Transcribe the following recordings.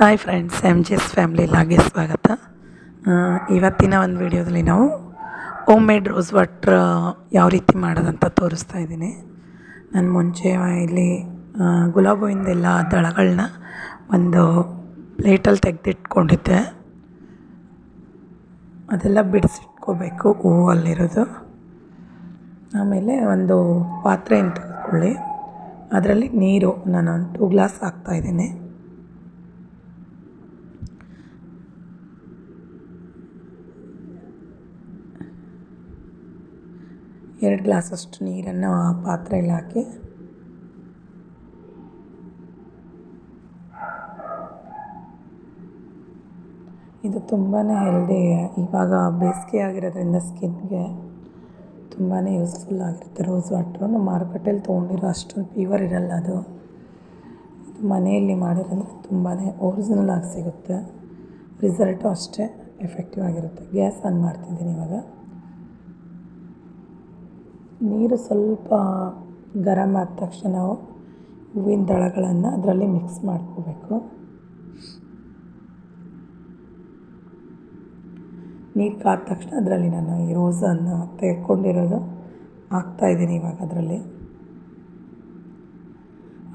Hi friends M G S family ಲಾಗೆ ಸ್ವಾಗತ. ಇವತ್ತಿನ ಒಂದು ವಿಡಿಯೋದಲ್ಲಿ ನಾವು ಹೋಮ್ ಮೇಡ್ ರೋಸ್ ವಾಟ್ರ್ ಯಾವ ರೀತಿ ಮಾಡೋದಂತ ತೋರಿಸ್ತಾ ಇದ್ದೀನಿ. ನಾನು ಮುಂಚೆ ಇಲ್ಲಿ ಗುಲಾಬ್ ಹೂವಿಂದೆಲ್ಲ ದಳಗಳನ್ನ ಒಂದು ಪ್ಲೇಟಲ್ಲಿ ತೆಗೆದಿಟ್ಕೊಂಡಿದ್ದೆ. ಅದೆಲ್ಲ ಬಿಡಿಸಿಟ್ಕೋಬೇಕು ಹೂವಲ್ಲಿರೋದು. ಆಮೇಲೆ ಒಂದು ಪಾತ್ರೆಯನ್ನು ತೆಗೆದುಕೊಳ್ಳಿ. ಅದರಲ್ಲಿ ನೀರು ನಾನು ಒಂದು ಟೂ ಗ್ಲಾಸ್ ಹಾಕ್ತಾಯಿದ್ದೀನಿ ಎರಡು ಗ್ಲಾಸಷ್ಟು ನೀರನ್ನು ಆ ಪಾತ್ರೆಯಲ್ಲಿ ಹಾಕಿ. ಇದು ತುಂಬಾ ಹೆಲ್ದಿ ಇವಾಗ ಬೇಸಿಗೆ ಆಗಿರೋದ್ರಿಂದ ಸ್ಕಿನ್ಗೆ ತುಂಬಾ ಯೂಸ್ಫುಲ್ ಆಗಿರುತ್ತೆ. ರೋಸ್ ವಾಟ್ರು ನಾವು ಮಾರುಕಟ್ಟೆಯಲ್ಲಿ ತೊಗೊಂಡಿರೋ ಅಷ್ಟೊಂದು ಫೀವರ್ ಇರಲ್ಲ ಅದು. ಇದು ಮನೆಯಲ್ಲಿ ಮಾಡಿರೋದ್ರೆ ತುಂಬಾ ಒರಿಜಿನಲ್ ಆಗಿ ಸಿಗುತ್ತೆ. ರಿಸಲ್ಟು ಅಷ್ಟೇ ಎಫೆಕ್ಟಿವ್ ಆಗಿರುತ್ತೆ. ಗ್ಯಾಸ್ ಆನ್ ಮಾಡ್ತಿದ್ದೀನಿ ಇವಾಗ. ನೀರು ಸ್ವಲ್ಪ ಗರಮ್ ಆದ ತಕ್ಷಣ ನಾವು ಹೂವಿನ ದಳಗಳನ್ನು ಅದರಲ್ಲಿ ಮಿಕ್ಸ್ ಮಾಡ್ಕೋಬೇಕು. ನೀರು ಕಾದ ತಕ್ಷಣ ಅದರಲ್ಲಿ ನಾನು ಈ ರೋಸನ್ನು ತೆಗೆದುಕೊಂಡಿರೋದು ಹಾಕ್ತಾಯಿದ್ದೀನಿ ಇವಾಗ ಅದರಲ್ಲಿ.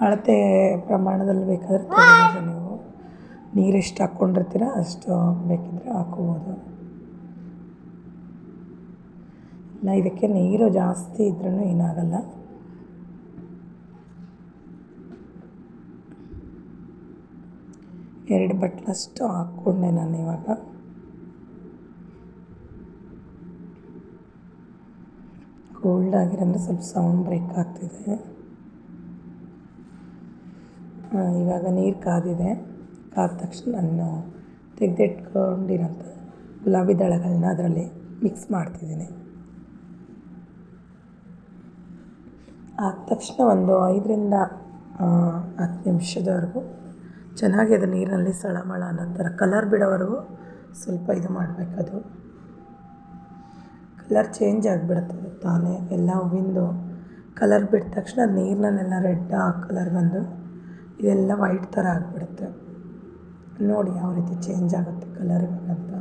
ಅಳತೆ ಪ್ರಮಾಣದಲ್ಲಿ ಬೇಕಾದರೆ ನೀವು ನೀರು ಎಷ್ಟು ಹಾಕ್ಕೊಂಡಿರ್ತೀರ ಅಷ್ಟು ಬೇಕಿದ್ದರೆ ಹಾಕ್ಕೋಬೋದು ಇಲ್ಲ ಇದಕ್ಕೆ ನೀರು ಜಾಸ್ತಿ ಇದ್ರೂ ಏನಾಗಲ್ಲ. ಎರಡು ಬಟ್ಲಷ್ಟು ಹಾಕ್ಕೊಂಡೆ ನಾನು ಇವಾಗ. ಕೋಲ್ಡ್ ಆಗಿರೋಂದ್ರೆ ಸ್ವಲ್ಪ ಸೌಂಡ್ ಬ್ರೇಕ್ ಆಗ್ತಿದೆ. ಇವಾಗ ನೀರು ಕಾದಿದೆ. ಕಾದ ತಕ್ಷಣ ನಾನು ತೆಗೆದಿಟ್ಕೊಂಡಿರೋಂಥ ಗುಲಾಬಿ ದಳಗಳನ್ನ ಅದರಲ್ಲಿ ಮಿಕ್ಸ್ ಮಾಡ್ತಿದ್ದೀನಿ. ಆದ ತಕ್ಷಣ ಒಂದು ಐದರಿಂದ ಹತ್ತು ನಿಮಿಷದವರೆಗೂ ಚೆನ್ನಾಗಿ ಅದು ನೀರಿನಲ್ಲಿ ಸಳಮಳ ಅನ್ನೋ ಥರ ಕಲರ್ ಬಿಡೋವರೆಗೂ ಸ್ವಲ್ಪ ಇದು ಮಾಡಬೇಕದು ಕಲರ್ ಚೇಂಜ್ ಆಗಿಬಿಡುತ್ತೆ ತಾನೇ. ಎಲ್ಲ ಹೂವಿಂದು ಕಲರ್ ಬಿಟ್ಟ ತಕ್ಷಣ ನೀರಿನಲ್ಲೆಲ್ಲ ರೆಡ್ ಆ ಕಲರ್ ಬಂದು ಇದೆಲ್ಲ ವೈಟ್ ಥರ ಆಗಿಬಿಡುತ್ತೆ. ನೋಡಿ ಯಾವ ರೀತಿ ಚೇಂಜ್ ಆಗುತ್ತೆ ಕಲರ್ ಇವಾಗಂತ.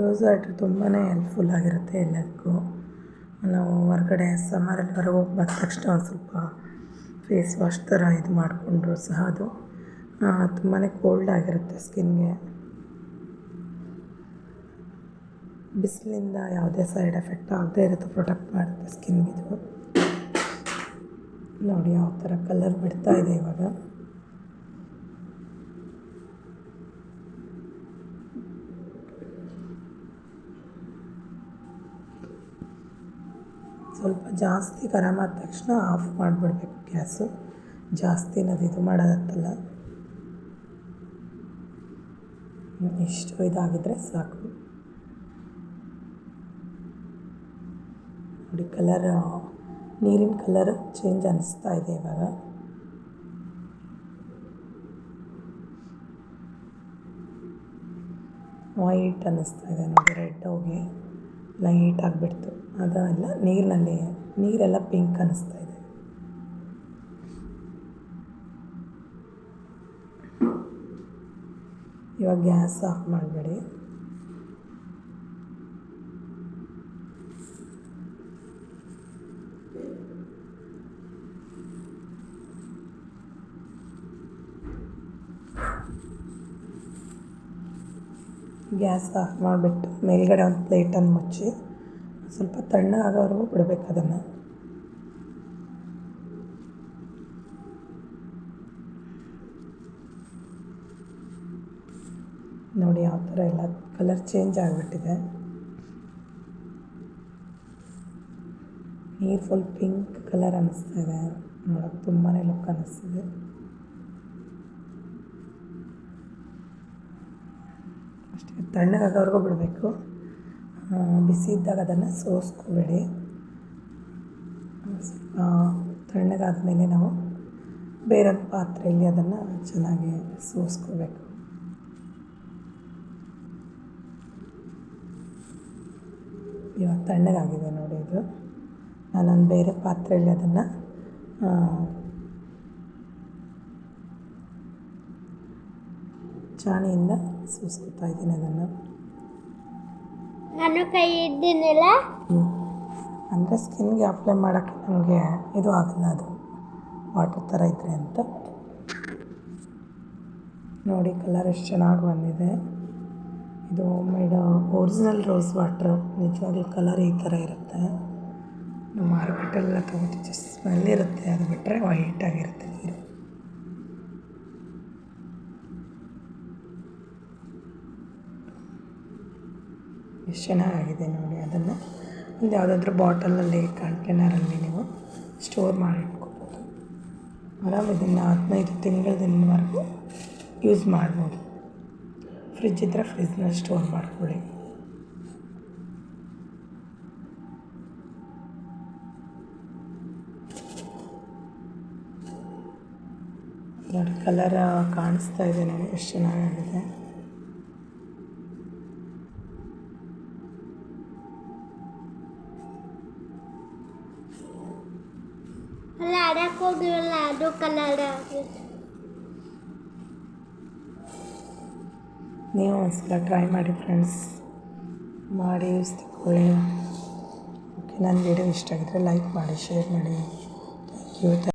ರೋಸ್ ವಾಟ್ರ್ ತುಂಬಾ ಹೆಲ್ಪ್ಫುಲ್ ಆಗಿರುತ್ತೆ ಎಲ್ಲದಕ್ಕೂ ನಾವು ಹೊರಗಡೆ ಸಮ್ಮರಲ್ಲಿ ಹೊರಗೆ ಹೋಗಿ ಬಂದ ತಕ್ಷಣ ಒಂದು ಸ್ವಲ್ಪ ಫೇಸ್ ವಾಶ್ ಥರ ಇದು ಮಾಡಿಕೊಂಡ್ರು ಸಹ ಅದು. ತುಂಬಾ ಕೋಲ್ಡ್ ಆಗಿರುತ್ತೆ ಸ್ಕಿನ್ಗೆ ಬಿಸಿಲಿಂದ ಯಾವುದೇ ಸೈಡ್ ಎಫೆಕ್ಟ್ ಆಗದೇ ಇರುತ್ತೆ ಪ್ರೊಟೆಕ್ಟ್ ಮಾಡುತ್ತೆ ಸ್ಕಿನ್ಗಿದು ನೋಡಿ, ಯಾವ ಥರ ಕಲರ್ ಬಿಡ್ತಾ ಇದೆ ಇವಾಗ. ಸ್ವಲ್ಪ ಜಾಸ್ತಿ ಗರಮ್ ಆದ ತಕ್ಷಣ ಆಫ್ ಮಾಡಿಬಿಡ್ಬೇಕು ಗ್ಯಾಸು. ಜಾಸ್ತಿ ಅನ್ನೋದು ಇದು ಮಾಡೋದತ್ತಲ್ಲ ಇಷ್ಟು ಇದಾಗಿದ್ದರೆ ಸಾಕು. ನೋಡಿ ಕಲರ್ ನೀರಿನ ಕಲರ್ ಚೇಂಜ್ ಅನಿಸ್ತಾ ಇದೆ ಇವಾಗ. ವೈಟ್ ಅನ್ನಿಸ್ತಾ ಇದೆ, ನೋಡಿ ರೆಡ್ ಹೋಗಿ. ಲೈಟ್ ಆಗಿಬಿಡ್ತು. ಅದೆಲ್ಲ ನೀರಿನಲ್ಲಿ ನೀರೆಲ್ಲ ಪಿಂಕ್ ಅನ್ನಿಸ್ತಾ ಇದೆ. ಇವಾಗ ಗ್ಯಾಸ್ ಆಫ್ ಮಾಡಬೇಡಿ. ಗ್ಯಾಸ್ ಆಫ್ ಮಾಡಿಬಿಟ್ಟು ಮೇಲ್ಗಡೆ ಒಂದು ಪ್ಲೇಟನ್ನು ಮುಚ್ಚಿ ಸ್ವಲ್ಪ ತಣ್ಣಗಾಗೋವರೆಗೂ ಬಿಡಬೇಕು ಅದನ್ನು. ನೋಡಿ ಯಾವ ಥರ ಎಲ್ಲ ಕಲರ್ ಚೇಂಜ್ ಆಗಿಬಿಟ್ಟಿದೆ. ನೀರು ಫುಲ್ ಪಿಂಕ್ ಕಲರ್ ಅನ್ನಿಸ್ತಾ ಇದೆ. ನೋಡೋಕ್ಕೆ ತುಂಬಾ ಲುಕ್ ಅನ್ನಿಸ್ತಿದೆ. ಅಷ್ಟೇ ತಣ್ಣಗಾಗೋವರೆಗೂ ಬಿಡಬೇಕು. ಬಿಸಿ ಇದ್ದಾಗ ಅದನ್ನು ಸೋಸ್ಕೋಬೇಡಿ. ತಣ್ಣಗಾದ ಮೇಲೆ ನಾವು ಬೇರೊಂದು ಪಾತ್ರೆಯಲ್ಲಿ ಅದನ್ನು ಚೆನ್ನಾಗಿ ಸೋಸ್ಕೋಬೇಕು. ಇವಾಗ ತಣ್ಣಗಾಗಿದೆ ನೋಡಿ ಇದು. ನಾನೊಂದು ಬೇರೆ ಪಾತ್ರೆಯಲ್ಲಿ ಅದನ್ನು ಚಾಣಿಯಿಂದ ಸೂಸ್ಕೊತಾ ಇದ್ದೀನಿ ಅದನ್ನು. ನಾನು ಕೈ ಇದ್ದೀನಿಲ್ಲ ಅಂದರೆ ಸ್ಕಿನ್ಗೆ ಅಪ್ಲೈ ಮಾಡೋಕ್ಕೆ ನನಗೆ ಇದು ಆಗಲ್ಲ ಅದು. ವಾಟರ್ ಥರ ಇದ್ದರೆ ಅಂತ. ನೋಡಿ ಕಲರ್ ಎಷ್ಟು ಚೆನ್ನಾಗಿ ಬಂದಿದೆ. ಇದು ಮೇಡ್ ಒರಿಜಿನಲ್ ರೋಸ್ ವಾಟ್ರು. ನಿಜವಾಗ್ಲೂ ಕಲರ್ ಈ ಥರ ಇರುತ್ತೆ. ನಮ್ಮ ಮಾರ್ಕೆಟೆಲ್ಲ ತೊಗೋತೀವಿ. ಸ್ಮೆಲ್ ಇರುತ್ತೆ. ಅದು ಬಿಟ್ಟರೆ ವೈಟಾಗಿರುತ್ತೆ ನೀರು ಎಷ್ಟು ಚೆನ್ನಾಗಿದೆ ನೋಡಿ ಅದನ್ನು. ಒಂದು ಯಾವುದಾದ್ರೂ ಬಾಟಲಲ್ಲಿ ಕಂಟೈನರಲ್ಲಿ ನೀವು ಸ್ಟೋರ್ ಮಾಡಿ ಇಟ್ಕೋಬೋದು. ಆರಾಮ್ ಇದನ್ನು ಹದಿನೈದು ತಿಂಗಳ ದಿನವರೆಗೂ ಯೂಸ್ ಮಾಡ್ಬೋದು. ಫ್ರಿಜ್ ಇದ್ದರೆ ಫ್ರಿಜ್ನಲ್ಲಿ ಸ್ಟೋರ್ ಮಾಡ್ಕೊಳ್ಳಿ. ನೋಡಿ, ಕಲರ್ ಕಾಣಿಸ್ತಾ ಇದೆ ನನಗೆ ಎಷ್ಟು ಚೆನ್ನಾಗಾಗಿದೆ ಹೋಗಿರಲ್ಲ ಅದು ಕಲರ್ ನೀವು ಒಂದ್ಸಲ ಟ್ರೈ ಮಾಡಿ ಫ್ರೆಂಡ್ಸ್ ಮಾಡಿ ಯೂಸ್ ತಗೊಳ್ಳಿ ಓಕೆ ನನ್ನ ವಿಡಿಯೋ ಇಷ್ಟ ಆಗಿದ್ರೆ ಲೈಕ್ ಮಾಡಿ ಶೇರ್ ಮಾಡಿ. Thank you